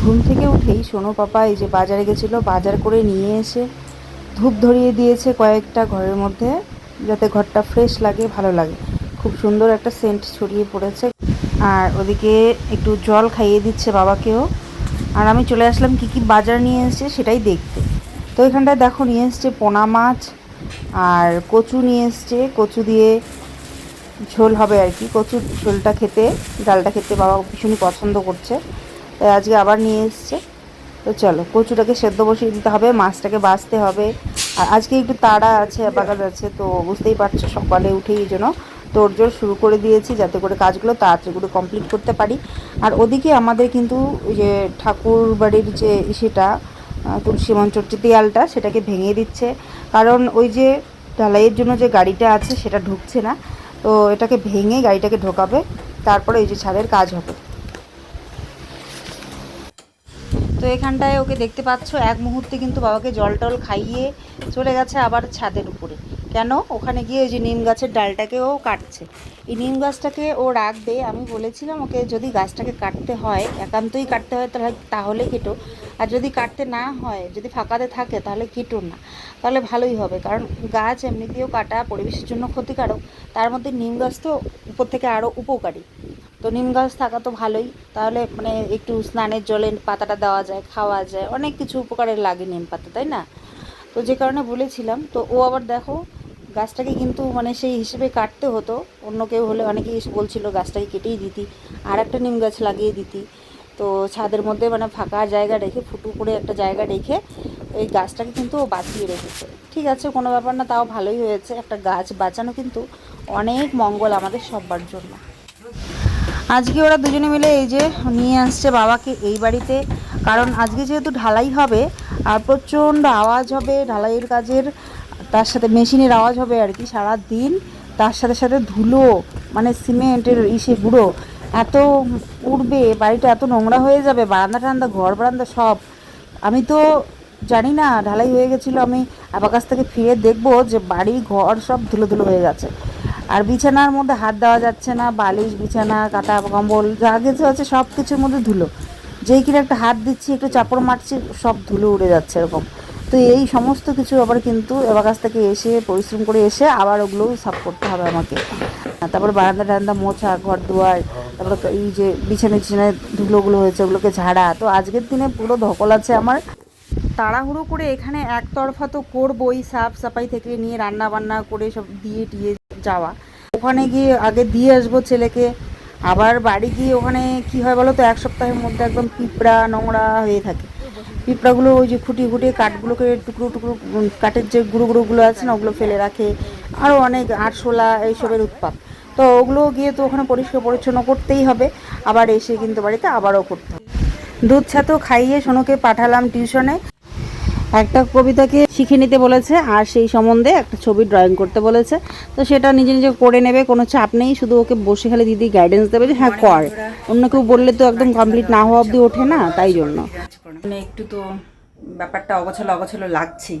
ঘুম থেকে উঠেই সোনু পাপা এই যে বাজারে গেছিল, বাজার করে নিয়ে এসে ধূপ ধরিয়ে দিয়েছে কয়েকটা ঘরের মধ্যে, যাতে ঘরটা ফ্রেশ লাগে, ভালো লাগে। খুব সুন্দর একটা সেন্ট ছড়িয়ে পড়েছে। আর ওদিকে একটু জল খাইয়ে দিচ্ছে বাবাকেও। আর আমি চলে আসলাম কি কি বাজার নিয়ে এসেছে সেটাই দেখতে। তো এখানটায় দেখো নিয়ে এসছে পোনা মাছ আর কচু নিয়ে এসছে। কচু দিয়ে ঝোল হবে আর কি। কচুর ঝোলটা খেতে, ডালটা খেতে বাবা ভীষণই পছন্দ করছে। তাই আজকে আবার নিয়ে এসছে। তো চলো কচুটাকে সেদ্ধ বসিয়ে দিতে হবে মাছটাকে বাছতে হবে। আর আজকে একটু তাড়া আছে বাগাজ আছে তো বুঝতেই পারছ সকালে উঠেই এই জন্য তোড়জোড় শুরু করে দিয়েছি যাতে করে কাজগুলো তাড়াতাড়ি করে কমপ্লিট করতে পারি। আর ওদিকে আমাদের কিন্তু ওই যে ঠাকুর বাড়ির যে সেটা আহ, তুলসী মঞ্চর যে দেয়ালটা সেটাকে ভেঙে দিচ্ছে। কারণ ওই যে ঢালাইয়ের জন্য যে গাড়িটা আছে সেটা ঢুকছে না। তো এটাকে ভেঙে গাড়িটাকে ঢোকাবে তারপরে এই যে ছাদের কাজ হবে। তো এখানটায় ওকে দেখতে পাচ্ছ, এক মুহূর্তে কিন্তু বাবাকে জল টল খাইয়ে চলে গেছে আবার ছাদের উপরে। কেন? ওখানে গিয়ে ওই যে নিম গাছের ডালটাকে ও কাটছে। এই নিম গাছটাকে ও রাখবে, আমি বলেছিলাম ওকে যদি গাছটাকে কাটতে হয়, একান্তই কাটতে হয়, তাহলে তাহলে কেটো। আর যদি কাটতে না হয়, যদি ফাঁকাতে থাকে, তাহলে কেটো না। তাহলে ভালোই হবে, কারণ গাছ এমনিতেও কাটা পরিবেশের জন্য ক্ষতিকারক। তার মধ্যে নিম গাছ তো উপর থেকে আরও উপকারী। তো নিম গাছ থাকা তো ভালোই। তাহলে মানে একটু স্নানের জলে পাতাটা দেওয়া যায়, খাওয়া যায়। অনেক কিছু উপকারে লাগে নিম পাতা, তাই না? তো যে কারণে বলেছিলাম, তো ও আবার দেখো, গাছটাকে কিন্তু মানে সেই হিসেবে কাটতে হতো। অন্য কেউ হলে অনেকেই বলছিল, গাছটাকে কেটেই দিতি আর একটা নিম গাছ লাগিয়ে দিতি। তো ছাদের মধ্যে মানে ফাঁকা জায়গা রেখে, ফুটু করে একটা জায়গা রেখে, এই গাছটাকে কিন্তু ও বাঁচিয়ে রেখেছে। ঠিক আছে, কোনো ব্যাপার না, তাও ভালোই হয়েছে। একটা গাছ বাঁচানো কিন্তু অনেক মঙ্গল আমাদের সবার জন্য। আজকে ওরা দুজনে মিলে এই যে নিয়ে আসছে বাবাকে এই বাড়িতে। কারণ আজকে যেহেতু ঢালাই হবে, আর প্রচণ্ড আওয়াজ হবে, ঢালাইয়ের কাজের, তার সাথে মেশিনের আওয়াজ হবে আর কি সারা দিন তার সাথে সাথে ধুলো মানে সিমেন্টের ইসে গুঁড়ো, এত উঠবে বাড়িটা এত নোংরা হয়ে যাবে, বারান্দা টান্দা ঘর বারান্দা সব। আমি তো জানি না, ঢালাই হয়ে গেছিল, আমি আবার কাছ থেকে ফিরে দেখব যে বাড়ি, ঘর সব ধুলো ধুলো হয়ে গেছে। আর বিছানার মধ্যে হাত দেওয়া যাচ্ছে না, বালিশ, বিছানা, কাটা কম্বল, যা কিছু আছে সব কিছুর মধ্যে ধুলো। যেই কিনা একটা হাত দিচ্ছি, একটু চাপড় মারছি, সব ধুলো উড়ে যাচ্ছে এরকম। তো এই সমস্ত কিছু আবার কিন্তু এবার কাছ থেকে এসে, পরিশ্রম করে এসে আবার ওগুলোও সাফ করতে হবে আমাকে। তারপরে বারান্দা টারান্দা মোছা, ঘর দুয়ার, তারপর এই যে বিছানা টিছানায় ধুলোগুলো হয়েছে, ওগুলোকে ঝাড়া। তো আজকের দিনে পুরো ধকল আছে আমার। তাড়াহুড়ো করে এখানে একতরফা তো করবই, সাফ সাফাই থেকে নিয়ে রান্না বান্না করে সব দিয়ে টিয়ে যাওয়া। ওখানে গিয়ে আগে দিয়ে আসব ছেলেকে, আবার বাড়ি গিয়ে ওখানে কি হয় বলো তো, এক সপ্তাহের মধ্যে একদম পিঁপড়া, নোংরা হয়ে থাকে। পিঁপড়াগুলো ওই যে খুঁটিয়ে খুঁটিয়ে কাঠগুলোকে টুকরো টুকরো কাঠের যে গুঁড়ো গুঁড়োগুলো আছে না, ওগুলো ফেলে রাখে। আরও অনেক আরশোলা এইসবের উৎপাত। তো ওগুলো গিয়ে তো ওখানে পরিষ্কার পরিচ্ছন্ন করতেই হবে। আবার এসে কিন্তু বাড়িতে আবারও করতে হবে। দুধ ছাতু খাইয়ে সোনুকে পাঠালাম টিউশনে। একটা কবিতাকে শিখে নিতে বলেছে আর সেই সম্বন্ধে একটা ছবি ড্রয়িং করতে বলেছে। তো সেটা নিজে নিজে করে নেবে, কোনো চাপ নেই, শুধু ওকে বসে খালি দিদি গাইডেন্স দেবে যে হ্যাঁ কর। অন্য কেউ বললে তো একদম কমপ্লিট না হওয়া অবধি ওঠে না, তাই জন্য। মানে একটু তো ব্যাপারটা অগোছালো অগোছালো লাগছেই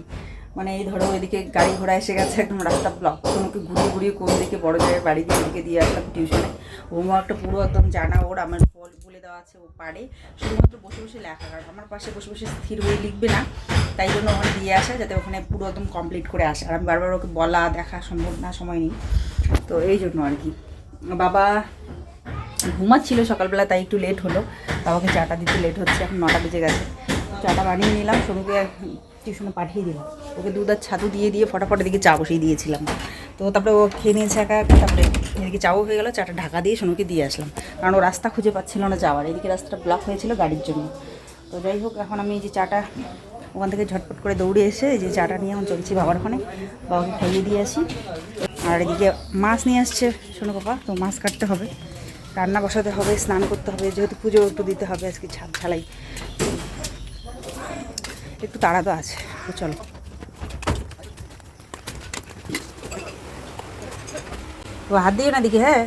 মানে এই ধরো এদিকে গাড়ি ঘোড়া এসে গেছে, একদম রাস্তা ব্লক তোমাকে ঘুরিয়ে ঘুরিয়ে কোন দিকে বড় জায়গায় বাড়ি দিয়ে এদিকে দিয়ে আসলাম টিউশনে হোমওয়ার্কটা পুরো একদম জানা, ওর আমার বলে দেওয়া আছে, ও পারে। শুধুমাত্র বসে বসে লেখা কারণ, আমার পাশে বসে বসে স্থির হয়ে লিখবে না। তাই জন্য ওখানে দিয়ে আসা যাতে ওখানে পুরো একদম কমপ্লিট করে আসে। আর আমি বারবার ওকে বলা, দেখা সম্ভব না, সময় নেই। তো এই জন্য আর কি। বাবা ঘুমাচ্ছিল সকালবেলা, তাই একটু লেট হলো। বাবাকে চাটা দিতে লেট হচ্ছে, এখন নটা বেজে গেছে। চাটা বানিয়ে নিলাম সোনুকে টিউশনে পাঠিয়ে দিলাম। ওকে দুধ আর ছাতু দিয়ে দিয়ে ফটাফট এদিকে চা বসিয়ে দিয়েছিলাম। তো তারপরে ও খেয়ে নিয়েছে একা তারপরে এদিকে চাও হয়ে গেলো, চাটা ঢাকা দিয়ে সোনুকে দিয়ে আসলাম। কারণ ও রাস্তা খুঁজে পাচ্ছিল না যাওয়ার। এদিকে রাস্তাটা ব্লক হয়েছিল গাড়ির জন্য। তো যাই হোক, এখন আমি যে চাটা ওখান থেকে ঝটপট করে দৌড়ে এসে যে চাটা নিয়ে এখন চলছি বাবার ওখানে। বাবাকে খাইয়ে দিয়ে আসি। আর এদিকে মাছ নিয়ে আসছে, শোনো বাবা, তো মাছ কাটতে হবে। রান্না বসাতে হবে, স্নান করতে হবে, যেহেতু পুজো একটু দিতে হবে, আজকে ছাদ ঢালাই একটু তাড়া তো আছে, তো চলো। হাত দিয়ে না দিকে হ্যাঁ?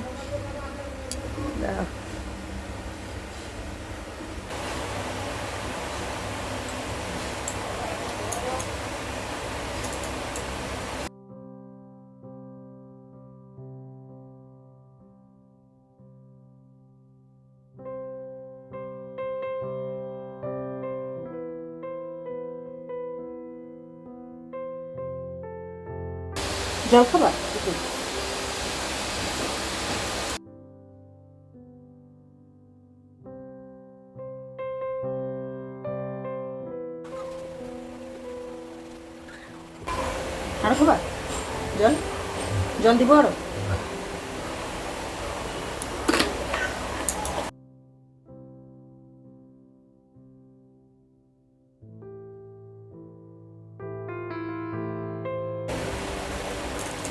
দিব আরও?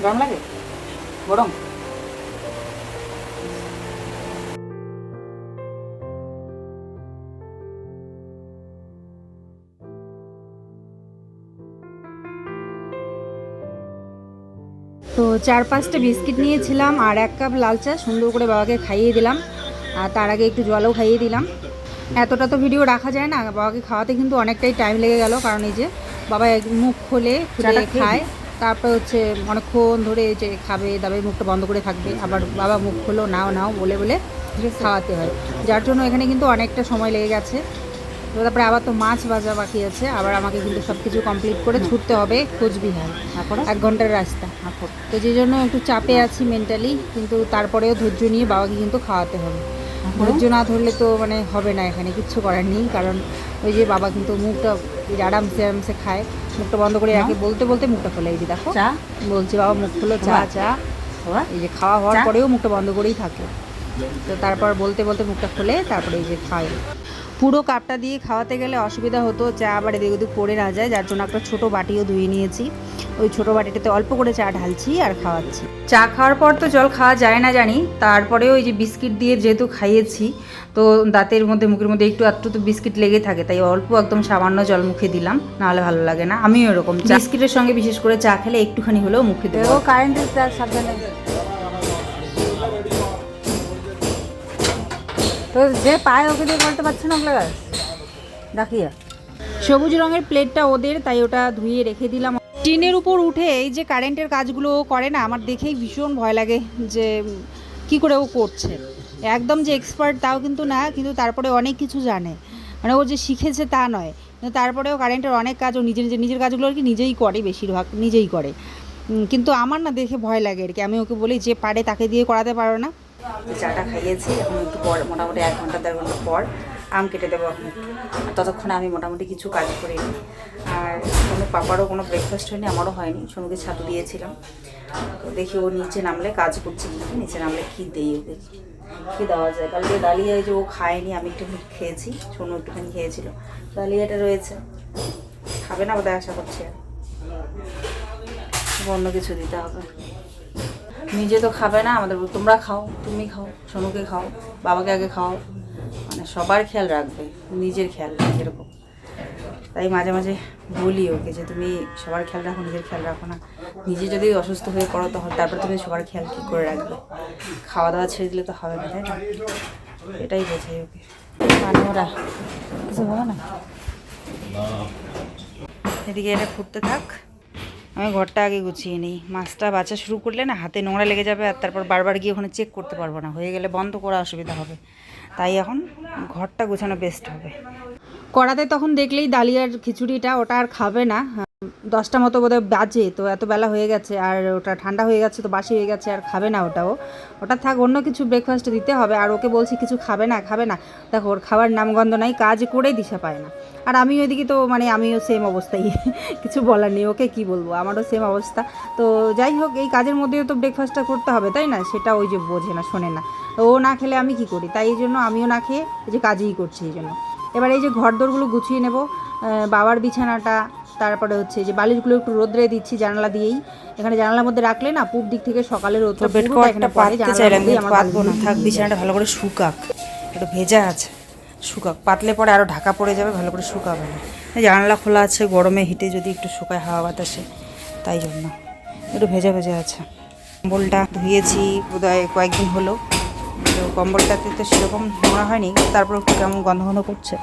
গরম লাগে? গরম? চার পাঁচটা বিস্কিট নিয়েছিলাম আর এক কাপ লাল চা সুন্দর করে বাবাকে খাইয়ে দিলাম। আর তার আগে একটু জলও খাইয়ে দিলাম। এতটা তো ভিডিও রাখা যায় না বাবাকে খাওয়াতে কিন্তু অনেকটাই টাইম লেগে গেল। কারণ এই যে বাবা মুখ খোলে খুলে খায় তারপর হচ্ছে অনেকক্ষণ ধরে যে খাবে দাবে মুখটা বন্ধ করে থাকবে। আবার বাবা মুখ খোলো নাও নাও বলে বলে খাওয়াতে হয়। যার জন্য এখানে কিন্তু অনেকটা সময় লেগে গেছে। তো তারপরে আবার তো মাছ ভাজা বাকি আছে আবার আমাকে কিন্তু সব কিছু কমপ্লিট করে ছুটতে হবে কোচবিহার। এক ঘণ্টার রাস্তা। তো যে জন্য একটু চাপে আছি মেন্টালি কিন্তু তারপরেও ধৈর্য নিয়ে বাবাকে কিন্তু খাওয়াতে হবে। ধৈর্য না ধরলে তো মানে হবে না এখানে কিচ্ছু করার নেই কারণ ওই যে বাবা কিন্তু মুখটা আরামসে আরামসে খায়। মুখটা বন্ধ করে রাখে বলতে বলতে মুখটা খোলে এই যে দেখো। চা? বলছি বাবা মুখ খুলো চা চা। এই যে খাওয়া হওয়ার পরেও মুখটা বন্ধ করেই থাকে। তো তারপর বলতে বলতে মুখটা খুলে তারপরে এই যে খায় পুরো কাপটা দিয়ে খাওয়াতে গেলে অসুবিধা হতো, চা আবার এদিক ওদিক পড়ে না যায়, যার জন্য একটা ছোট বাটিও ধুয়ে নিয়েছি। ওই ছোট বাটিটাতে অল্প করে চা ঢালছি আর খাওয়াচ্ছি। চা খাওয়ার পর তো জল খাওয়া যায় না জানি, তারপরেও ওই যে বিস্কিট দিয়ে যেহেতু খাইয়েছি, তো দাঁতের মধ্যে, মুখের মধ্যে একটু একটু তো বিস্কিট লেগে থাকে, তাই অল্প একদম সামান্য জল মুখে দিলাম, নাহলে ভালো লাগে না। আমিও এরকম বিস্কিটের সঙ্গে বিশেষ করে চা খেলে একটুখানি হলেও মুখে দেবো। কারেন্টের সাবধানে তো যে পায় ওকে দিয়ে বলতে পারছ না ওগুলো গাছ দেখিয়া। সবুজ রঙের প্লেটটা ওদের, তাই ওটা ধুয়ে রেখে দিলাম। টিনের উপর উঠে এই যে কারেন্টের কাজগুলো করে না, আমার দেখেই ভীষণ ভয় লাগে যে কি করে ও করছে। একদম যে এক্সপার্ট তাও কিন্তু না, কিন্তু তারপরে অনেক কিছু জানে। মানে ও যে শিখেছে তা নয়। কিন্তু তারপরেও কারেন্টের অনেক কাজ ও নিজের নিজের কাজগুলো আর কি নিজেই করে বেশিরভাগ, নিজেই করে। কিন্তু আমার না দেখে ভয় লাগে আর কি। আমি ওকে বলি, যে পারে তাকে দিয়ে করাতে পারো না। চাটা খাইয়েছি, এখন একটু পর, মোটামুটি এক ঘণ্টা, দেড় ঘণ্টা পর আম কেটে দেবো এখন। ততক্ষণে আমি মোটামুটি কিছু কাজ করে আর কোনো পাপারও কোনো ব্রেকফাস্ট হয়নি, আমারও হয়নি, সোনুকে ছাতু দিয়েছিলাম। তো দেখি ও নিচে নামলে কাজ করছে কি নিচে নামলে কি দেই ওকে কী দেওয়া যায়? কালকে এই যে ও খায়নি, আমি একটু খেয়েছি, সোনু একটুখানি খেয়েছিল। ডালিয়াটা রয়েছে। খাবে না বোধহয়, আশা করছি আর। অন্য কিছু দিতে হবে। নিজে তো খাবে না আমাদের তোমরা খাও তুমি খাও সোনুকে খাও বাবাকে আগে খাও। মানে সবার খেয়াল রাখবে নিজের খেয়াল এরকম। তাই মাঝে মাঝে বলি ওকে যে তুমি সবার খেয়াল রাখো নিজের খেয়াল রাখো না। নিজে যদি অসুস্থ হয়ে পড়ো তখন তারপর তুমি সবার খেয়াল কী করে রাখবে? খাওয়া দাওয়া ছেড়ে দিলে তো হবে না তাই না? এটাই বোঝাই ওকে। মানে কিছু হবে না? এদিকে এটা ফুটতে থাক। আমি ঘরটা আগে গুছিয়ে নিই। মাছটা বাছা শুরু করলে না হাতে নোংরা লেগে যাবে আর তারপর বারবার গিয়ে ওখানে চেক করতে পারব না। হয়ে গেলে বন্ধ করা অসুবিধা হবে। তাই এখন ঘরটা গুছানো বেস্ট হবে। কড়াতে তখন দেখলেই দালিয়ার খিচুড়িটা ওটা আর খাবে না। দশটা মতো বোধহয় বাজে, তো এত বেলা হয়ে গেছে আর ওটা ঠান্ডা হয়ে গেছে, তো বাসি হয়ে গেছে আর খাবে না ওটাও। ওটা থাক, অন্য কিছু ব্রেকফাস্ট দিতে হবে আর ওকে বলছি কিছু খাবে না খাবে না। দেখো, ওর খাবার নামগন্ধ নাই, কাজ করেই দিশা পায় না। আর আমি ওইদিকে তো মানে আমিও সেম অবস্থায় কিছু বলার নেই, ওকে কি বলব, আমারও সেম অবস্থা। তো যাই হোক, এই কাজের মধ্যেও তো ব্রেকফাস্টটা করতে হবে, তাই না? সেটা ওই যে বোঝে না, শোনে না। ও না খেলে আমি কি করি? তাই এই জন্য আমিও না খেয়ে যে কাজই করছি এই জন্য। এবার এই যে ঘর দোরগুলো গুছিয়ে নেব বাবার বিছানাটা তারপরে হচ্ছে যে বালিশগুলো একটু রোদ্রে দিচ্ছি জানালা দিয়েই। এখানে জানালার মধ্যে রাখলে না পূব দিক থেকে সকালে রোদটা বেড পড়ে জানালার পাতবো না। থাক বিছানাটা ভালো করে শুকাক। একটু ভেজা আছে শুকাক। পাতলে পরে আরও ঢাকা পড়ে যাবে ভালো করে শুকাবে না। জানালা খোলা আছে গরমে হিটে যদি একটু শুকায় হাওয়া বাতাসে তাই জন্য। একটু ভেজা ভেজা আছে। কম্বলটা ধুয়েছি বোধহয় কয়েকদিন হলো। তো কম্বলটাতে তো সেরকম নোংরা হয়নি তারপর একটু কেমন গন্ধ গন্ধ করছে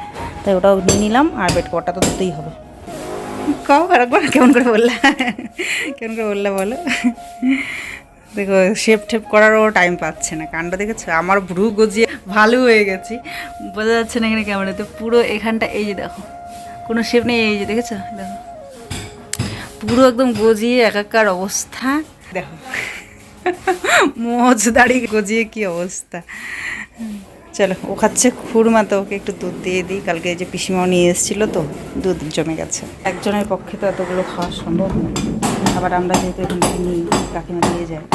তাই ওটাও নিয়ে নিলাম আর বেড কভারটা তো ধুতেই হবে। কাও আরেকবার কেমন করে বললা? কেমন করে বললা বলো? দেখো শেপ টেপ করারও টাইম পাচ্ছে না। কাণ্ড দেখেছ? আমার ভ্রু গজিয়ে ভালো হয়ে গেছি। বোঝা যাচ্ছে না এখানে কেমন তো। পুরো এখানটা এই যে দেখো। কোনো শেপ নেই এই যে, দেখেছ? দেখো। পুরো একদম গজিয়ে একাকার অবস্থা। দেখো। মোজ দাড়ি গজিয়ে কি অবস্থা? চলো, ও খাচ্ছে খুরমা তো ওকে একটু দুধ দিয়ে দিই। কালকে যে পিসিমাও নিয়ে এসেছিল তো, দুধ জমে গেছে। একজনের পক্ষে তো এতগুলো খাওয়া সম্ভব না। আবার আমরা যেহেতু এখান থেকে নিই, কাকিমা দিয়ে যায়।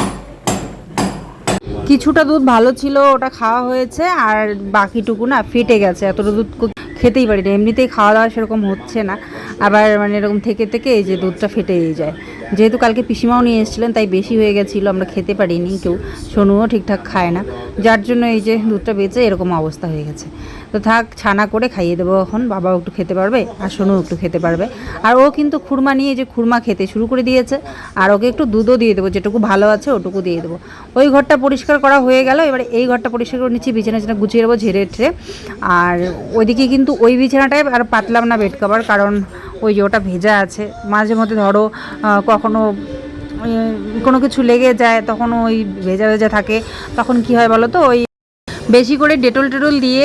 কিছুটা দুধ ভালো ছিল, ওটা খাওয়া হয়েছে, আর বাকিটুকু না ফেটে গেছে। এতটা দুধ খেতেই পারি না এমনিতেই খাওয়া দাওয়া সেরকম হচ্ছে না। আবার মানে এরকম থেকে থেকে এই যে দুধটা ফেটেই যায়। যেহেতু কালকে পিসিমাও নিয়ে এসেছিলেন, তাই বেশি হয়ে গেছিল, আমরা খেতে পারিনি, কেউ সোনুও ঠিকঠাক খায় না। যার জন্য এই যে দুধটা বেঁচে এরকম অবস্থা হয়ে গেছে। তো থাক, ছানা করে খাইয়ে দেবো। এখন বাবাও একটু খেতে পারবে আর সোনুও একটু খেতে পারবে। আর ও কিন্তু খুরমা নিয়ে যে খুরমা খেতে শুরু করে দিয়েছে, আর ওকে একটু দুধও দিয়ে দেবো, যেটুকু ভালো আছে ওটুকু দিয়ে দেবো। ওই ঘরটা পরিষ্কার করা হয়ে গেল, এবারে এই ঘরটা পরিষ্কার করে নিচ্ছি, বিছানা টিছানা গুছিয়ে দেবো ঝেড়ে ঠেড়ে। আর ওইদিকে কিন্তু ওই বিছানাটায় আর পাতলাম না বেড কভার কারণ ওই যে ওটা ভেজা আছে। মাঝে মধ্যে ধরো কখনো কোনো কিছু লেগে যায়, তখন ওই ভেজা ভেজা থাকে, তখন কি হয় বলো তো, ওই বেশি করে ডেটল টেটল দিয়ে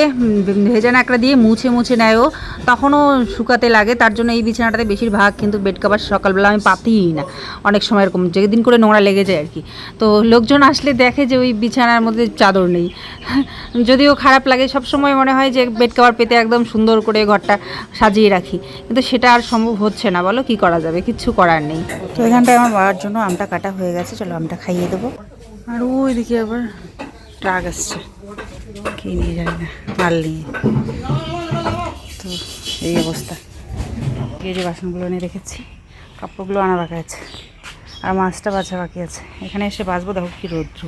ভেজা নাকড়া দিয়ে মুছে মুছে নেয় ও। তখনও শুকাতে লাগে তার জন্য এই বিছানাটাতে বেশিরভাগ কিন্তু বেড কাভার সকালবেলা আমি পাতিই না। অনেক সময় এরকম যেদিন করে নোংরা লেগে যায় আর কি তো লোকজন আসলে দেখে যে ওই বিছানার মধ্যে চাদর নেই। যদিও খারাপ লাগে সব সময় মনে হয় যে বেড কাভার পেতে একদম সুন্দর করে ঘরটা সাজিয়ে রাখি। কিন্তু সেটা আর সম্ভব হচ্ছে না বলো কি করা যাবে? কিচ্ছু করার নেই। তো এখানটায় আমার বাবার জন্য আমটা কাটা হয়ে গেছে চলো আমটা খাইয়ে দেবো। আর ওইদিকে আবার ট্রাক আসছে। কি নিয়ে যায় না মাল নিয়ে তো এই অবস্থা। এই যে বাসনগুলো এনে রেখেছি, কাপড়গুলো আনা বাকি আছে, আর মাছটা বাছা বাকি আছে। এখানে এসে বাঁচবো দেখো কি রৌদ্র।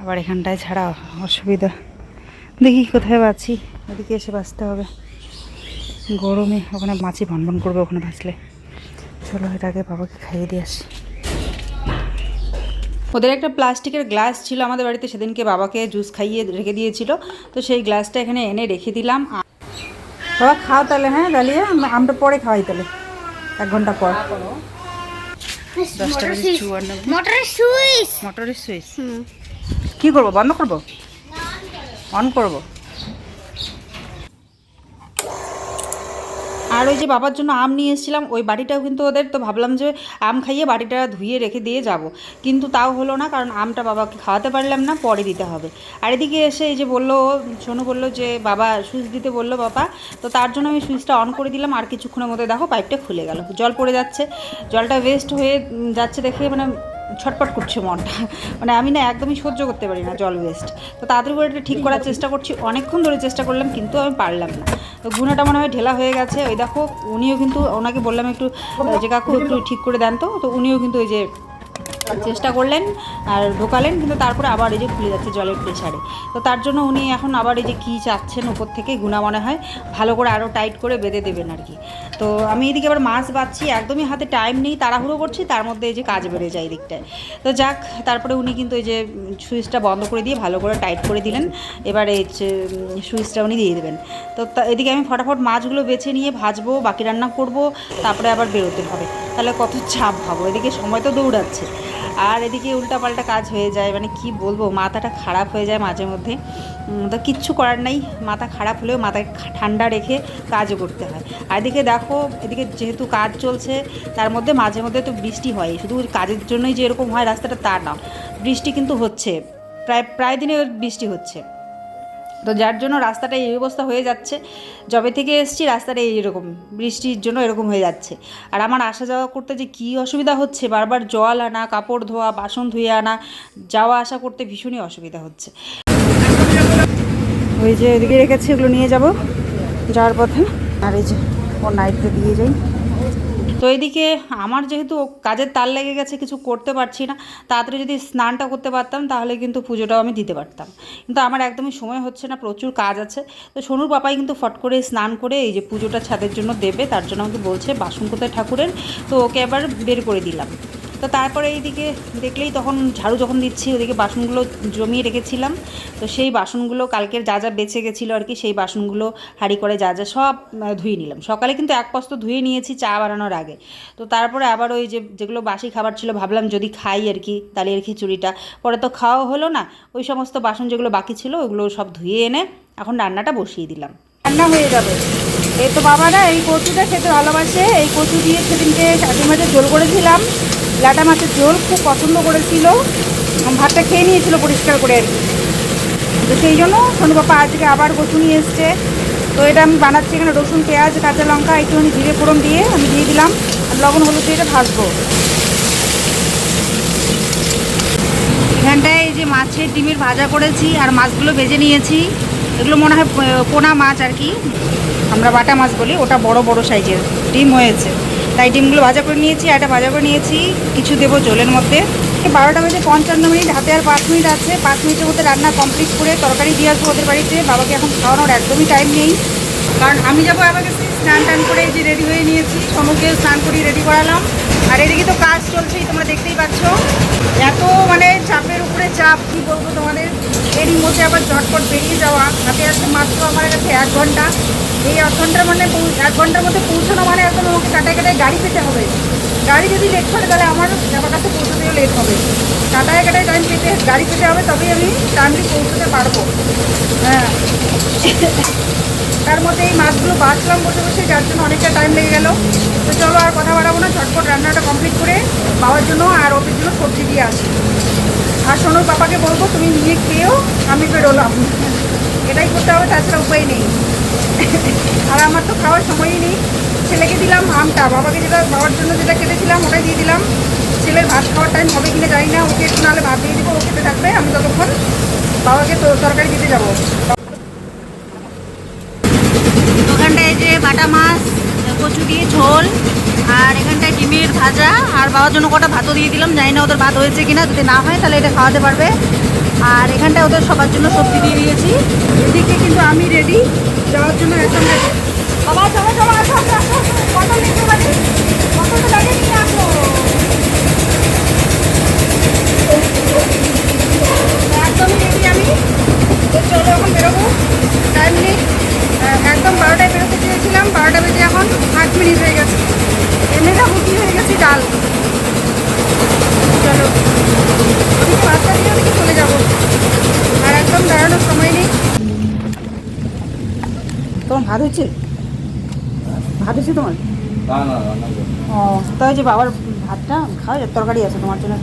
আবার এখানটায় ছাড়া অসুবিধা। দেখি কোথায় বাঁচি ওদিকে এসে বাঁচতে হবে। গরমে ওখানে মাছি ভনভন করবে ওখানে বাঁচলে চলো আগে বাবাকে খাইয়ে দিয়ে আসি। ওদের একটা প্লাস্টিকের গ্লাস ছিল আমাদের বাড়িতে সেদিনকে বাবাকে জুস খাইয়ে রেখে দিয়েছিল। তো সেই গ্লাসটা এখানে এনে রেখে দিলাম। বাবা খাও তাহলে হ্যাঁ ডালিয়া আমরা আমটা পরে খাওয়াই তাহলে এক ঘণ্টা পর। মোটরের সুইচ। কি করব বন্ধ করব? অন করব? আর ওই যে বাবার জন্য আম নিয়ে এসেছিলাম, ওই বাটিটাও কিন্তু ওদের, তো ভাবলাম যে আম খাইয়ে বাড়িটা ধুয়ে রেখে দিয়ে যাব। কিন্তু তাও হলো না, কারণ আমটা বাবাকে খাওয়াতে পারলাম না, পরে দিতে হবে। আর এদিকে এসে এই যে বলল, সোনু বলল যে বাবা সুইচ দিতে বলল বাবা, তো তার জন্য আমি সুইচটা অন করে দিলাম, আর কিছুক্ষণের মধ্যে দেখো পাইপটা খুলে গেল। জল পড়ে যাচ্ছে, জলটা ওয়েস্ট হয়ে যাচ্ছে দেখে মানে ছটপট করছে মনটা। মানে আমি না একদমই সহ্য করতে পারি না জল ওয়েস্ট তো তাড়াতাড়ি করে এটা ঠিক করার চেষ্টা করছি। অনেকক্ষণ ধরে চেষ্টা করলাম কিন্তু আমি পারলাম না। তো গুনাটা মনে হয় ঢেলা হয়ে গেছে। ওই দেখো উনিও কিন্তু ওনাকে বললাম একটু যে কাকু একটু ঠিক করে দেন তো। তো উনিও কিন্তু ওই যে চেষ্টা করলেন আর ঢোকালেন, কিন্তু তারপরে আবার এই যে খুলে যাচ্ছে জলের প্রেশারে তো তার জন্য উনি এখন আবার এই যে কী চাচ্ছেন উপর থেকে গুণা মনে হয়, ভালো করে আরও টাইট করে বেঁধে দেবেন আর কি। তো আমি এদিকে আবার মাছ বাচ্ছি একদমই হাতে টাইম নেই, তাড়াহুড়ো করছি, তার মধ্যে এই যে কাজ বেড়ে যায় এদিকটায়। তো যাক, তারপরে উনি কিন্তু এই যে সুইচটা বন্ধ করে দিয়ে ভালো করে টাইট করে দিলেন, এবার এই সুইচটা উনি দিয়ে দেবেন। তা- এদিকে আমি ফটাফট মাছগুলো বেছে নিয়ে ভাজবো, বাকি রান্না করব, তারপরে আবার বেরোতে হবে। তাহলে কত চাপ ভাবো, এদিকে সময় তো দৌড়াচ্ছে। আর এদিকে উল্টাপাল্টা কাজ হয়ে যায় মানে কি বলব, মাথাটা খারাপ হয়ে যায় মাঝে মধ্যে। তো কিচ্ছু করার নাই, মাথা খারাপ হলেও মাথায় ঠান্ডা রেখে কাজও করতে হয়। আর এদিকে দেখো, এদিকে যেহেতু কাজ চলছে, তার মধ্যে মাঝে মধ্যে তো বৃষ্টি হয়। শুধু কাজের জন্যই যে এরকম হয় রাস্তাটা তা না। বৃষ্টি কিন্তু হচ্ছে। প্রায় প্রায় দিনে বৃষ্টি হচ্ছে। তো যার জন্য রাস্তাটা এই অবস্থা হয়ে যাচ্ছে। যবে থেকে এসছি রাস্তাটা এইরকম বৃষ্টির জন্য এরকম হয়ে যাচ্ছে। আর আমার আসা যাওয়া করতে যে কী অসুবিধা হচ্ছে, বারবার জল আনা, কাপড় ধোয়া, বাসন ধুয়ে আনা, যাওয়া আসা করতে ভীষণই অসুবিধা হচ্ছে। ওই যে এদিকে রেখেছি, ওগুলো নিয়ে যাব যাওয়ার পথে। আর এই যে ওর নাইটকে দিয়ে যাই। তো এদিকে আমার যেহেতু কাজের তাল লেগে গেছে, কিছু করতে পারছি না, তাড়াতাড়ি যদি স্নানটা করতে পারতাম, তাহলে কিন্তু পুজোটাও আমি দিতে পারতাম। কিন্তু আমার একদমই সময় হচ্ছে না, প্রচুর কাজ আছে। তো সোনুর পাপাই কিন্তু ফট করে স্নান করে এই যে পুজোটা ছাদের জন্য দেবে, তার জন্য আমাকে বলছে বাসন কোথায় ঠাকুরের, তো ওকে আবার বের করে দিলাম। তো তারপরে এইদিকে দেখলেই তখন ঝাড়ু যখন দিচ্ছি, ওদিকে বাসনগুলো জমিয়ে রেখেছিলাম। তো সেই বাসনগুলো কালকের যা যা বেঁচে গেছিল আর কি, সেই বাসনগুলো হাঁড়ি করে যা যা সব ধুয়ে নিলাম। সকালে কিন্তু এক পস্ত ধুয়ে নিয়েছি চা বানানোর আগে। তো তারপরে আবার ওই যে, যেগুলো বাসি খাবার ছিল, ভাবলাম যদি খাই আর কি দালির খিচুড়িটা। পরে তো খাওয়া হলো না, ওই সমস্ত বাসন যেগুলো বাকি ছিল, ওগুলো সব ধুয়ে এনে এখন রান্নাটা বসিয়ে দিলাম। রান্না হয়ে যাবে। এই তো বাবারা, এই কচুটা খেতে ভালোবাসে। এই কচু দিয়ে সেদিনকে কাকি মাছের ঝোল করেছিলাম। লাটা মাছের ঝোল খুব পছন্দ করেছিল। ভাতটা খেয়ে নিয়েছিল পরিষ্কার করে আর কি। তো সেই জন্য সোনু বাবা আজকে আবার কচু নিয়ে এসছে। তো এটা আমি বানাচ্ছি এখানে রসুন, পেঁয়াজ, কাঁচা লঙ্কা, একটুখানি জিরে ফোড়ন দিয়ে আমি দিয়ে দিলাম। আর লবণ, হলুদ দিয়ে এটা ভাজবো। এখানটায় এই যে মাছের ডিমের ভাজা করেছি আর মাছগুলো ভেজে নিয়েছি। এগুলো মনে হয় পোনা মাছ আর কি। আমরা বাটা মাছ বলি, ওটা বড় বড় সাইজের। ডিম হয়েছে। তাই ডিমগুলো ভাজা করে নিয়েছি আর এটা ভাজা করে নিয়েছি, কিছু দেবো জলের মধ্যে। বারোটা বেজে পঞ্চান্ন মিনিট, হাতে আর পাঁচ মিনিট আছে। পাঁচ মিনিটের মধ্যে রান্না কমপ্লিট করে তরকারি দিয়ে আসব ওদের বাড়িতে। বাবাকে এখন খাওয়ানোর একদমই টাইম নেই। কারণ আমি যাব আমাকে স্নান টান করে যে রেডি হয়ে নিয়েছি সমুকে স্নান করিয়ে রেডি করালাম। আর এদিকে তো কাজ চলছেই, তোমরা দেখতেই পাচ্ছ। এত মানে চাপের উপরে চাপ, কি বলব তোমাদের? এরই মধ্যে আবার ঝটপট বেরিয়ে যাওয়া। হাতে আসতে মাত্র আমার কাছে এক ঘণ্টা। এই এক ঘণ্টার মানে এক ঘণ্টার মধ্যে পৌঁছানো মানে একদম আমাকে কাটায় কাটায় গাড়ি পেতে হবে। গাড়ি যদি লেট করে, তাহলে আমার আমার কাছে পৌঁছতেও লেট হবে। কাটায় কাটায় টাইম পেতে গাড়ি পেতে হবে, তবেই আমি টাইমলি পৌঁছতে পারব। হ্যাঁ। তার মধ্যে এই মাছগুলো বাঁচলাম বসে বসে, যার জন্য অনেকটা টাইম লেগে গেল। তো চলো আর কথা বাড়াবো না, ঝটপট রান্নাটা কমপ্লিট করে বাবার জন্য আর ওদের জন্য সবজি দিয়ে আসি। আর সোনুর পাপাকে বলব, তুমি নিয়ে খেয়েও আমি বেরোলাম এটাই করতে হবে, তাছাড়া উপায় নেই। আর আমার তো খাওয়ার সময়ই নেই। ছেলেকে দিলাম আমটা, বাবাকে যেটা, বাবার জন্য যেটা কেটেছিলাম ওটাই দিয়ে দিলাম। ছেলের ভাত খাওয়ার টাইম হবে কিনা জানি না, ওকে একটু নাহলে ভাত দিয়ে দেবো, ও খেতে থাকবে, আমি ততক্ষণ বাবাকে তো তরকারি দিতে যাব। ওখানটায় যে বাটা মাছ কচু ঝোল আর এখানটায় ডিমের ভাজা আর বাবার জন্য কটা ভাতও দিয়ে দিলাম। জানি না ওদের ভাত হয়েছে কিনা, যদি না হয় তাহলে এটা খাওয়াতে পারবে। আর এখানটায় ওদের সবার জন্য সবজি দিয়ে দিয়েছি। এদিকে কিন্তু আমি রেডি যাওয়ার জন্য একদম রেডি বাবা চলো চলো আসো আসো আসো আসো। পটল নিতে পারি পটলটা দাঁড়িয়ে নিয়ে আসো একদমই রেডি আমি তো চলো এখন বেরোবো টাইম নেই আহ, একদম বারোটায় বেরোতে চেয়েছিলাম বারোটা বেজে এখন আট মিনিট হয়ে গেছে এমনি যাব কি হয়ে গেছি ডাল চলো ওদিকে বাচ্চা দিয়ে ওদিকে চলে যাব আর একদম দাঁড়ানোর সময় নেই তোমার ভাত হচ্ছে ভাত হচ্ছে তোমার। ও তাই যে বাবার ভাতটা খাওয়া যায় তরকারি আছে তোমার জন্য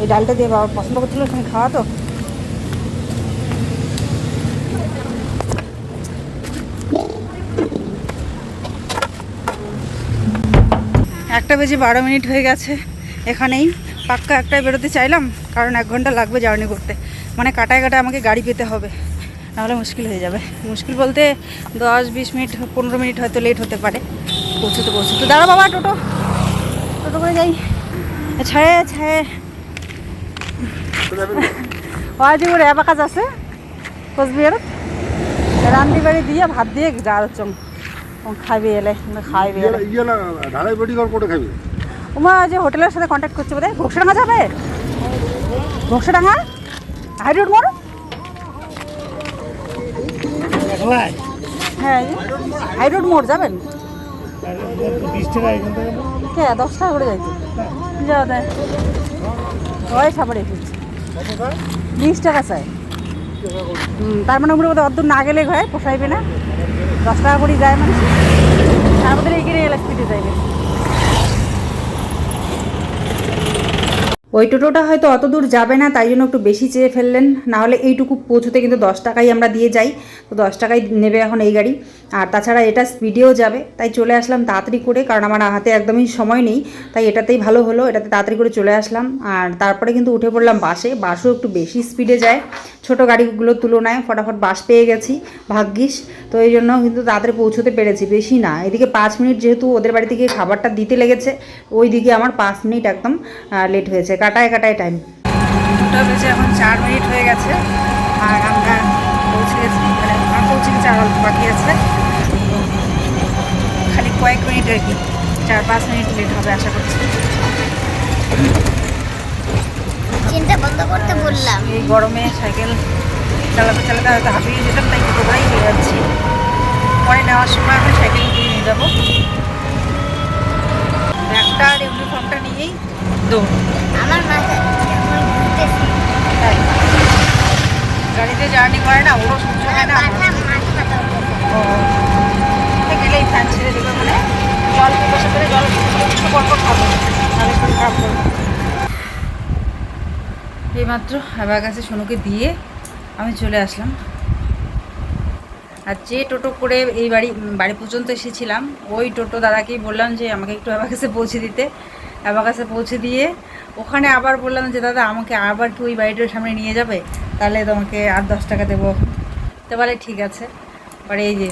এই ডালটা দিয়ে বাবা পছন্দ করছিল তুমি খাওয়া তো। একটা বেজে বারো মিনিট হয়ে গেছে এখানেই। পাক্কা একটাই বেরোতে চাইলাম কারণ এক ঘণ্টা লাগবে জার্নি করতে। মানে কাটায় কাটায় আমাকে গাড়ি পেতে হবে। নাহলে মুশকিল হয়ে যাবে। মুশকিল বলতে দশ বিশ মিনিট পনেরো মিনিট হয়তো লেট হতে পারে। পৌঁছতে পৌঁছতে। দাঁড়া বাবা টোটো। টোটো করে যাই। ছায়ে ছায়ে ওর এবার কাজ আছে কোচবিহারত রান্ধি বাড়ি দিয়ে ভাত দিয়ে যা চং খাইবে এলে খাইবে ইয়ে- ঢালাই ঘর কোটে খাবি ওমা যে হোটেলের সাথে কন্ট্যাক্ট করছে বোধহয়। ঘোষডাঙ্গা যাবে ঘোষডাঙ্গা হাই রোড মোড়? হ্যাঁ রোড মোড়, যাবেন? কে দশ টাকা করে খাবার টাকা তার মানে বোধহয় অর্ধ না গেলে ঘরে পোষাইবে না। দশ টাকা করে যায় মানে আমাদের মধ্যে এগিয়ে এলাচ যাইবে। ওই টোটোটা হয়তো অত দূর যাবে না, তাই জন্য একটু বেশি চেয়ে ফেললেন। না হলে এইটুকু পৌঁছতে কিন্তু দশ টাকাই আমরা দিয়ে যাই। তো দশ টাকাই নেবে এখন এই গাড়ি। আর তাছাড়া এটা স্পিডেও যাবে। তাই চলে আসলাম তাড়াতাড়ি করে, কারণ আমার হাতে একদমই সময় নেই। তাই এটাতেই ভালো হলো, এটাতে তাড়াতাড়ি করে চলে আসলাম। আর তারপরে কিন্তু উঠে পড়লাম বাসে। বাসও একটু বেশি স্পিডে যায়। ছোট গাড়িগুলোর তুলনায় ফটাফট বাস পেয়ে গেছি, ভাগ্যিস। তো এই জন্য কিন্তু তাড়াতাড়ি পৌঁছতে পেরেছি। বেশি না। এদিকে পাঁচ মিনিট যেহেতু ওদের বাড়ি থেকে খাবারটা দিতে লেগেছে ওই দিকে আমার পাঁচ মিনিট একদম লেট হয়েছে। কাটায় কাটায় টাইম দুটো বেজে এখন চার মিনিট হয়ে গেছে আর আমরা পৌঁছে গেছি মানে আমরা পৌঁছে গেছি আর অল্প বাকি আছে। খালি কয়েক মিনিট আর কি চার পাঁচ মিনিট লেট হবে আশা করছি। চিন্তা বন্ধ করতে বললাম। এই গরমে সাইকেল চালাতে চালাতে হয়তো হাঁপিয়ে যেতাম তাই টোটো করেই নিয়ে যাচ্ছি। পরে নেওয়ার সময় আমি সাইকেল দিয়ে নিয়ে যাব। ব্যাগটা আর ইউনিফর্মটা নিয়েই দৌড়। গাড়িতে জার্নি করে না, ওরও সহ্য হয় না। গেলেই ফ্যান ছেড়ে দেবে মানে জল বসে করে জল কিছু পরপর খাব। তাহলে খারাপ করব। এইমাত্র আবার কাছে সোনুকে দিয়ে আমি চলে আসলাম। আর যে টোটো করে এই বাড়ি বাড়ি পর্যন্ত এসেছিলাম, ওই টোটো দাদাকেই বললাম যে আমাকে একটু আবার কাছে পৌঁছে দিতে। আবার কাছে পৌঁছে দিয়ে ওখানে আবার বললাম যে, দাদা, আমাকে আবার কি ওই বাড়িটার সামনে নিয়ে যাবে? তাহলে তোমাকে আট দশ টাকা দেবো। তো বলে, ঠিক আছে। পরে এই যে,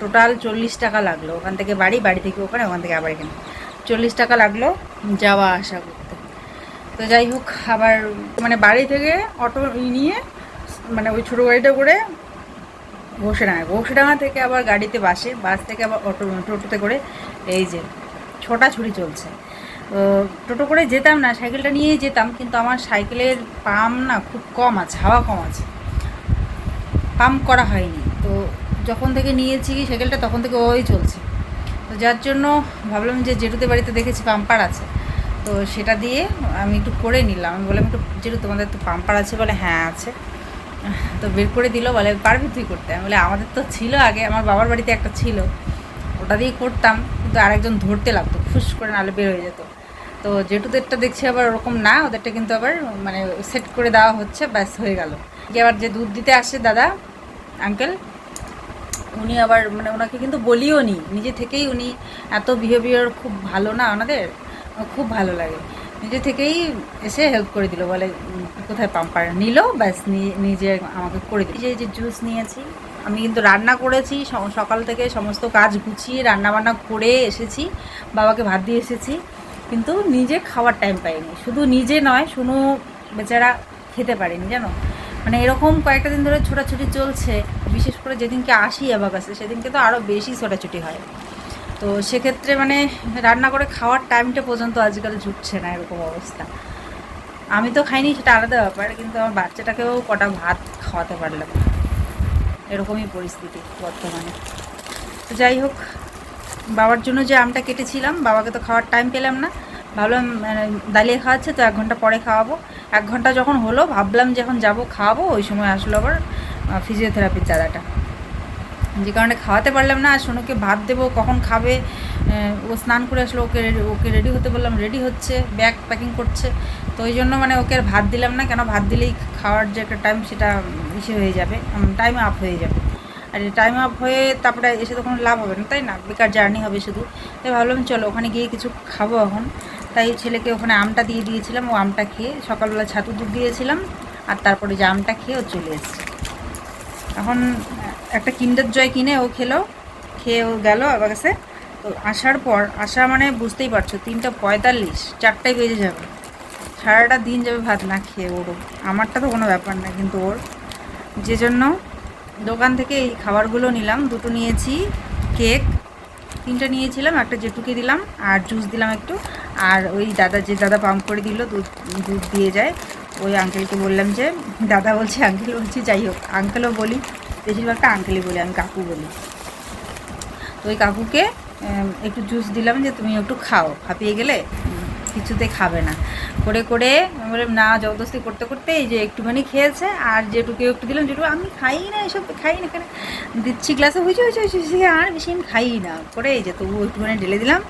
টোটাল চল্লিশ টাকা লাগল। ওখান থেকে বাড়ি বাড়ি থেকে ওখানে, ওখান থেকে আবার এখানে। চল্লিশ টাকা লাগল যাওয়া আসা করতে। তো যাই হোক, আবার মানে বাড়ি থেকে অটো নিয়ে মানে ওই ছোটো গাড়িটা করে ঘোষডাঙ্গা ঘোষডাঙ্গা থেকে আবার গাড়িতে বাসে, বাস থেকে আবার অটো, টোটোতে করে এই যে ছোটাছুটি চলছে। টোটো করে যেতাম না, সাইকেলটা নিয়েই যেতাম, কিন্তু আমার সাইকেলের পাম্প না খুব কম আছে, হাওয়া কম আছে। পাম্প করা হয়নি। তো যখন থেকে নিয়েছি সাইকেলটা, তখন থেকে ওই চলছে। তো যার জন্য ভাবলাম যে জেঠুদের বাড়িতে দেখেছি পাম্পার আছে। তো সেটা দিয়ে আমি একটু করে নিলাম। আমি বললাম, একটু জেঠু, তোমাদের তো পাম্পার আছে? বলে হ্যাঁ আছে। তো বের করে দিল, বলে, পারবি তুই করতে? আমি বলে, আমাদের তো ছিল আগে, আমার বাবার বাড়িতে একটা ছিল। ওটা দিয়ে করতাম, কিন্তু আরেকজন ধরতে লাগতো, ফুস করে নাহলে বের হয়ে যেত। তো জেঠুদেরটা দেখছি আবার ওরকম না, ওদেরটা কিন্তু আবার মানে সেট করে দেওয়া হচ্ছে, ব্যাস হয়ে গেল। আবার যে দুধ দিতে আসে দাদা আঙ্কেল উনি আবার মানে ওনাকে কিন্তু বলিও নি। নিজে থেকেই উনি এত বিহেভিয়ার খুব ভালো না ওনাদের খুব ভালো লাগে। নিজে থেকেই এসে হেল্প করে দিল, বলে কোথায় পাম্পার নিল, ব্যাস নিজে আমাকে করে দিল। যে যে জুস নিয়েছি, আমি কিন্তু রান্না করেছি সকাল থেকে সমস্ত কাজ গুছিয়ে রান্না বান্না করে এসেছি, বাবাকে ভাত দিয়ে এসেছি। কিন্তু নিজে খাওয়ার টাইম পাইনি। শুধু নিজে নয়, শুনো বেচারা খেতে পারেনি, জানো? মানে এরকম কয়েকটা দিন ধরে ছোটাছুটি চলছে, বিশেষ করে যেদিনকে আসি কাছে, সেদিনকে তো আরও বেশি ছোটাছুটি হয়। তো সেক্ষেত্রে মানে রান্না করে খাওয়ার টাইমটা পর্যন্ত আজকাল জুটছে না, এরকম অবস্থা। আমি তো খাইনি, সেটা আলাদা ব্যাপার, কিন্তু আমার বাচ্চাটাকেও কটা ভাত খাওয়াতে পারলাম এরকমই পরিস্থিতি বর্তমানে। তো যাই হোক বাবার জন্য যে আমটা কেটেছিলাম, বাবাকে তো খাওয়ার টাইম পেলাম না। ভাবলাম মানে দালিয়ে খাওয়াচ্ছে, তো এক ঘণ্টা পরে খাওয়াবো। এক ঘণ্টা যখন হলো, ভাবলাম যখন যাব, খাওয়াবো। ওই সময় আসলো আবার ফিজিওথেরাপির দাদাটা যে কারণে খাওয়াতে পারলাম না, আর সোনুকে ভাত দেবো কখন খাবে? ও স্নান করে আসলো, ওকে ওকে রেডি হতে বললাম, রেডি হচ্ছে, ব্যাগ প্যাকিং করছে। তো ওই জন্য মানে ওকে আর ভাত দিলাম না, কেন ভাত দিলেই খাওয়ার যে একটা টাইম সেটা ইসে হয়ে যাবে টাইম আপ হয়ে যাবে। আর টাইম আপ হয়ে তারপরে এসে তো কোনো লাভ হবে না, তাই না? বেকার জার্নি হবে শুধু। তাই ভাবলাম চলো ওখানে গিয়ে কিছু খাব এখন। তাই ছেলেকে ওখানে আমটা দিয়ে দিয়েছিলাম, ও আমটা খেয়ে সকালবেলা ছাতু দুধ দিয়েছিলাম, আর তারপরে যে আমটা খেয়ে ও চলে এসেছে। এখন একটা কিন্ডার জয় কিনে ও খেলো, খেয়ে ও গেল আবার কাছে। তো আসার পর, আসা মানে বুঝতেই পারছ, তিনটা পঁয়তাল্লিশ, চারটায় বেজে যাবে। সারাটা দিন যাবে ভাত না খেয়ে ওরও। আমারটা তো কোনো ব্যাপার না, কিন্তু ওর। যে জন্য দোকান থেকে এই খাবারগুলো নিলাম। দুটো নিয়েছি, কেক। তিনটা নিয়েছিলাম, একটা জেঠুকে দিলাম, আর জুস দিলাম একটু। আর ওই দাদা, যে দাদা পাম্প করে দিল, দুধ দুধ দিয়ে যায়। ওই আঙ্কেলকে বললাম যে, দাদা বলছে আঙ্কেল বলছি, যাই হোক আঙ্কেলও বলি, বেশিরভাগটা আঙ্কেলই বলি, আমি কাকু বলি। তো ওই কাকুকে একটু জুস দিলাম যে, তুমি একটু খাও। হাঁপিয়ে গেলে কিছুতে খাবে না। করে করে বললাম, না, জবরদস্তি করতে করতে এই যে একটুখানি খেয়েছে আর যেটুকু একটু দিলাম, যেটুকু আমি খাই না এসব, খাই না কেন? দিচ্ছি গ্লাসে হয়েছে হয়েছে হয়েছে আর বেশি আমি খাই না। করে এই যে তবু একটুখানি ঢেলে দিলাম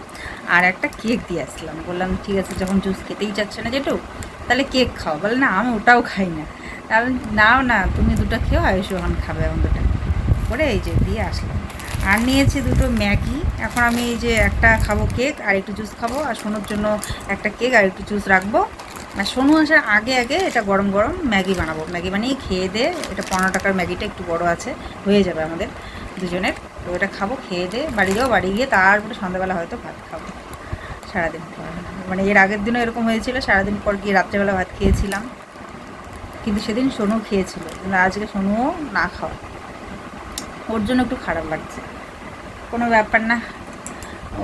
আর একটা কেক দিয়ে আসলাম। বললাম, ঠিক আছে, যখন জুস খেতেই চাচ্ছে না যেটু তাহলে কেক খাও। বলে, না, আমি ওটাও খাই না। তাহলে, নাও না, তুমি দুটো খেও আয়ুষ ওখান খাবে এখন দুটো করে এই যে দিয়ে আসলাম। আর নিয়েছি দুটো ম্যাগি। এখন আমি এই যে একটা খাব কেক আর একটু জুস খাব, আর সোনুর জন্য একটা কেক আর একটু জুস রাখব। আর সোনু আসার আগে আগে এটা গরম গরম ম্যাগি বানাবো। ম্যাগি বানিয়ে খেয়ে দে, এটা পনেরো টাকার ম্যাগিটা একটু বড় আছে, হয়ে যাবে আমাদের দুজনের। তো এটা খাব, খেয়ে দে, বাড়ি যাও, বাড়ি গিয়ে তারপরে সন্ধ্যাবেলা হয়তো ভাত খাব। সারাদিন পর। মানে এর আগের দিনও এরকম হয়েছিল, সারাদিন পর গিয়ে রাত্রেবেলা ভাত খেয়েছিলাম। কিন্তু সেদিন সোনু খেয়েছিল। কিন্তু আজকে সোনুও না খাওয়া। ওর জন্য একটু খারাপ লাগছে। কোনো ব্যাপার না।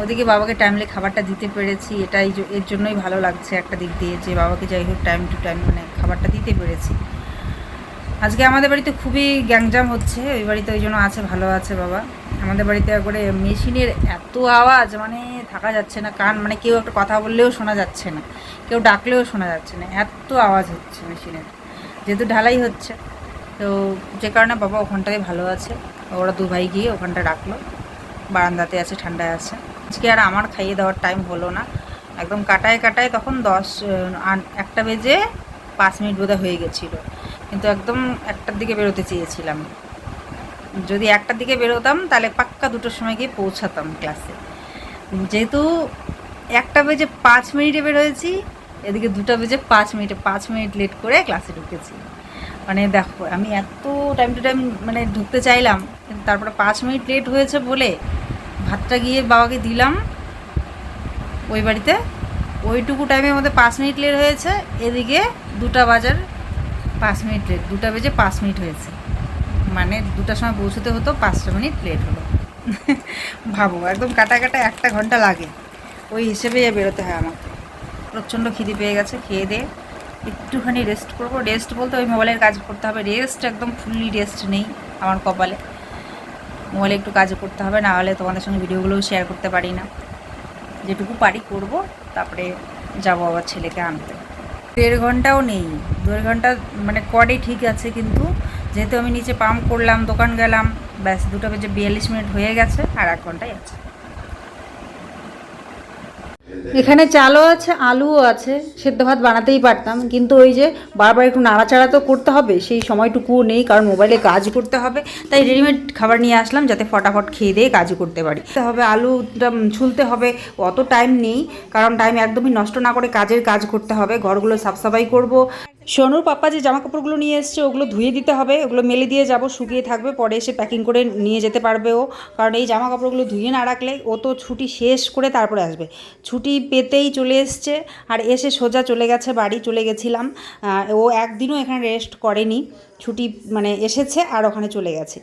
ওদিকে বাবাকে টাইমলি খাবারটা দিতে পেরেছি, এটাই এর জন্যই ভালো লাগছে একটা দিক দিয়ে যে বাবাকে যাই হোক টাইম টু টাইম মানে খাবারটা দিতে পেরেছি। আজকে আমাদের বাড়িতে খুবই গ্যাংজাম হচ্ছে, ওই বাড়িতে ওই জন্য আছে, ভালো আছে বাবা। আমাদের বাড়িতে একবারে মেশিনের এত আওয়াজ মানে থাকা যাচ্ছে না, কান মানে কেউ একটা কথা বললেও শোনা যাচ্ছে না, কেউ ডাকলেও শোনা যাচ্ছে না, এত আওয়াজ হচ্ছে মেশিনের। যেহেতু ঢালাই হচ্ছে, তো যে কারণে বাবা ওখানটায় ভালো আছে, ওরা দু ভাই গিয়ে ওখানটা রাখল বারান্দাতে আছে, ঠান্ডায় আছে। আজকে আর আমার খাইয়ে দেওয়ার টাইম হলো না। একদম কাটায় কাটায় তখন দশ একটা বেজে পাঁচ মিনিট বোধহয় হয়ে গেছিল। কিন্তু একদম একটার দিকে বেরোতে চেয়েছিলাম। যদি একটার দিকে বেরোতাম, তাহলে পাক্কা দুটোর সময় গিয়ে পৌঁছাতাম ক্লাসে যেহেতু একটা বেজে পাঁচ মিনিটে বেরোয়েছি, এদিকে দুটো বেজে পাঁচ মিনিটে পাঁচ মিনিট লেট করে ক্লাসে ঢুকেছি। মানে দেখো, আমি এত টাইম টু টাইম মানে ঢুকতে চাইলাম, কিন্তু তারপরে পাঁচ মিনিট লেট হয়েছে বলে ভাতটা গিয়ে বাবাকে দিলাম। ওই বাড়িতে ওইটুকু টাইমের মধ্যে পাঁচ মিনিট লেট হয়েছে, এদিকে দুটা বাজার পাঁচ মিনিট লেট দুটা বেজে পাঁচ মিনিট হয়েছে। মানে দুটার সময় পৌঁছতে হতো, পাঁচটা মিনিট লেট হলো। ভাবো, একদম কাটা কাটা একটা ঘণ্টা লাগে। ওই হিসেবে বেরোতে হয় আমাকে। প্রচণ্ড খিদে পেয়ে গেছে, খেয়ে দিয়ে একটুখানি রেস্ট করব। রেস্ট বলতে ওই মোবাইলের কাজ করতে হবে। রেস্ট একদম ফুললি রেস্ট নেই আমার কপালে। মোবাইলে একটু কাজ করতে হবে, না হলে তোমাদের সঙ্গে ভিডিওগুলোও শেয়ার করতে পারি না। যেটুকু পারি করব, তারপরে যাব আবার ছেলেকে আনতে। দেড় ঘন্টাও নেই। দেড় ঘণ্টা মানে কডে ঠিক আছে কিন্তু, যেহেতু আমি নিচে পাম্প করলাম, দোকান গেলাম, ব্যাস দুটো বেজে বিয়াল্লিশ মিনিট হয়ে গেছে আর এক ঘন্টাই আছে। এখানে চালও আছে, আলুও আছে, সেদ্ধ ভাত বানাতেই পারতাম, কিন্তু ওই যে বারবার একটু নাড়াচাড়া তো করতে হবে, সেই সময়টুকুও নেই, কারণ মোবাইলে কাজ করতে হবে, তাই রেডিমেড খাবার নিয়ে আসলাম যাতে ফটাফট খেয়ে দিয়ে কাজ করতে পারি। হবে, আলুটা ছুলতে হবে, অত টাইম নেই, কারণ টাইম একদমই নষ্ট না করে কাজের কাজ করতে হবে, ঘরগুলো সাফসাফাই করব। সোনুর পাপ্পা যে জামা কাপড়গুলো নিয়ে এসছে, ওগুলো ধুয়ে দিতে হবে, ওগুলো মেলে দিয়ে যাব, শুকিয়ে থাকবে, পরে এসে প্যাকিং করে নিয়ে যেতে পারবে ও। কারণ এই জামা কাপড়গুলো ধুয়ে না রাখলে ও তো ছুটি শেষ করে তারপরে আসবে। ছুটি পেতেই চলে এসছে, আর এসে সোজা চলে গেছে, বাড়ি চলে গেছিলাম। ও একদিনও এখানে রেস্ট করেনি। ছুটি মানে এসেছে আর ওখানে চলে গেছে।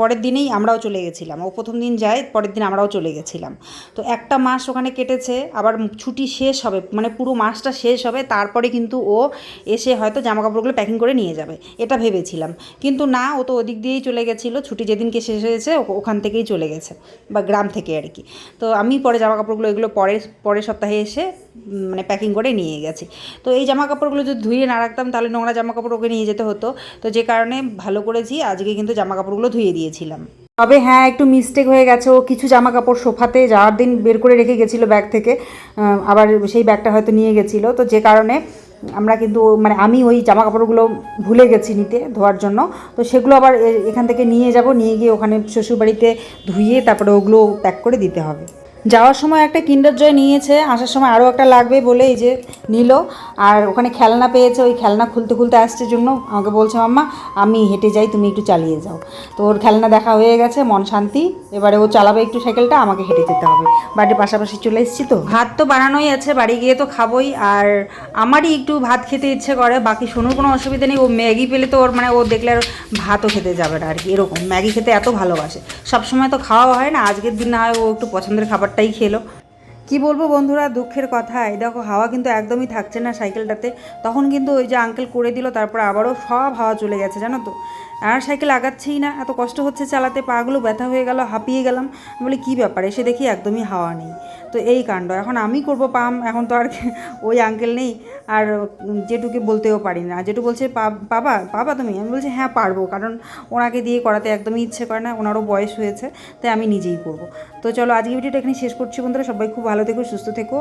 পরের দিনেই আমরাও চলে গেছিলাম। ও প্রথম দিন যায়, পরের দিন আমরাও চলে গেছিলাম। তো একটা মাস ওখানে কেটেছে, আবার ছুটি শেষ হবে মানে পুরো মাসটা শেষ হবে, তারপরে কিন্তু ও এসে হয়তো জামা কাপড়গুলো প্যাকিং করে নিয়ে যাবে। এটা ভেবেছিলাম। কিন্তু না, ও তো ওদিক দিয়েই চলে গেছিল। ছুটি যেদিনকে শেষ হয়েছে ওখান থেকেই চলে গেছে, বা গ্রাম থেকে আর কি। তো আমি পরে জামা কাপড়গুলো এগুলো পরের পরের সপ্তাহে এসে মানে প্যাকিং করে নিয়ে গেছি। তো এই জামা কাপড়গুলো যদি ধুয়ে না রাখতাম, তাহলে নোংরা জামা কাপড় ওকে নিয়ে যেতে হতো। তো যে কারণে ভালো করেছি, আজকে কিন্তু জামা কাপড়গুলো ধুয়ে দিয়েছিলাম। তবে হ্যাঁ একটু মিস্টেক হয়ে গেছে। ও কিছু জামা কাপড় সোফাতে যাওয়ার দিন বের করে রেখে গেছিল ব্যাগ থেকে। আবার সেই ব্যাগটা হয়তো নিয়ে গেছিল। তো যে কারণে আমরা কিন্তু মানে আমি ওই জামা কাপড়গুলো ভুলে গেছি নিতে ধোয়ার জন্য। তো সেগুলো আবার এখান থেকে নিয়ে যাব। নিয়ে গিয়ে ওখানে শ্বশুরবাড়িতে ধুয়ে তারপরে ওগুলো প্যাক করে দিতে হবে। যাওয়ার সময় একটা কিন্ডার জয় নিয়েছে, আসার সময় আরও একটা লাগবে বলে এই যে নিল। আর ওখানে খেলনা পেয়েছে, ওই খেলনা খুলতে খুলতে আসছে জন্য। আমাকে বলছে, মাম্মা, আমি হেঁটে যাই, তুমি একটু চালিয়ে যাও। তো ওর খেলনা দেখা হয়ে গেছে, মন শান্তি। এবারে ও চালাবে একটু সাইকেলটা, আমাকে হেঁটে যেতে হবে। বাড়ির পাশাপাশি চলে এসেছি তো? ভাত তো বানানোই আছে, বাড়ি গিয়ে তো খাবোই। আর আমারই একটু ভাত খেতে ইচ্ছে করে, বাকি সোনুর কোনো অসুবিধা নেই। ও ম্যাগি পেলে তো ওর মানে ও দেখলে আর ভাতও খেতে যাবে না আর কি, এরকম। ম্যাগি খেতে এত ভালোবাসে। সবসময় তো খাওয়া হয় না, আজকের দিন না হয় ও একটু পছন্দের খাবারটাই খেলো। কি বলব বন্ধুরা, দুঃখের কথা। এই দেখো, হাওয়া কিন্তু একদমই থাকছে না সাইকেলটাতে। তখন কিন্তু ওই যে আঙ্কেল করে দিল, তারপর আবারও সব হাওয়া চলে গেছে, জানো তো? আর সাইকেল আগাচ্ছেই না, এত কষ্ট হচ্ছে চালাতে, পাগুলো ব্যথা হয়ে গেল, হাঁপিয়ে গেলাম। বলি, কী ব্যাপার? এসে দেখি একদমই হাওয়া নেই। তো এই কাণ্ড। এখন আমি করব পাম, এখন তো আর ওই আঙ্কেল নেই। আর যেটুকে বলতেও পারি না। যেটু বলছে, "পা- পাবা পাবা তুমি? আমি বলছি হ্যাঁ পারব। কারণ ওনাকে দিয়ে করাতে একদমই ইচ্ছে করে না। ওনারও বয়স হয়েছে, তাই আমি নিজেই করব। তো চলো আজকে ভিডিওটা এখানে শেষ করছি বন্ধুরা। সবাই খুব ভালো থেকো, সুস্থ থেকো।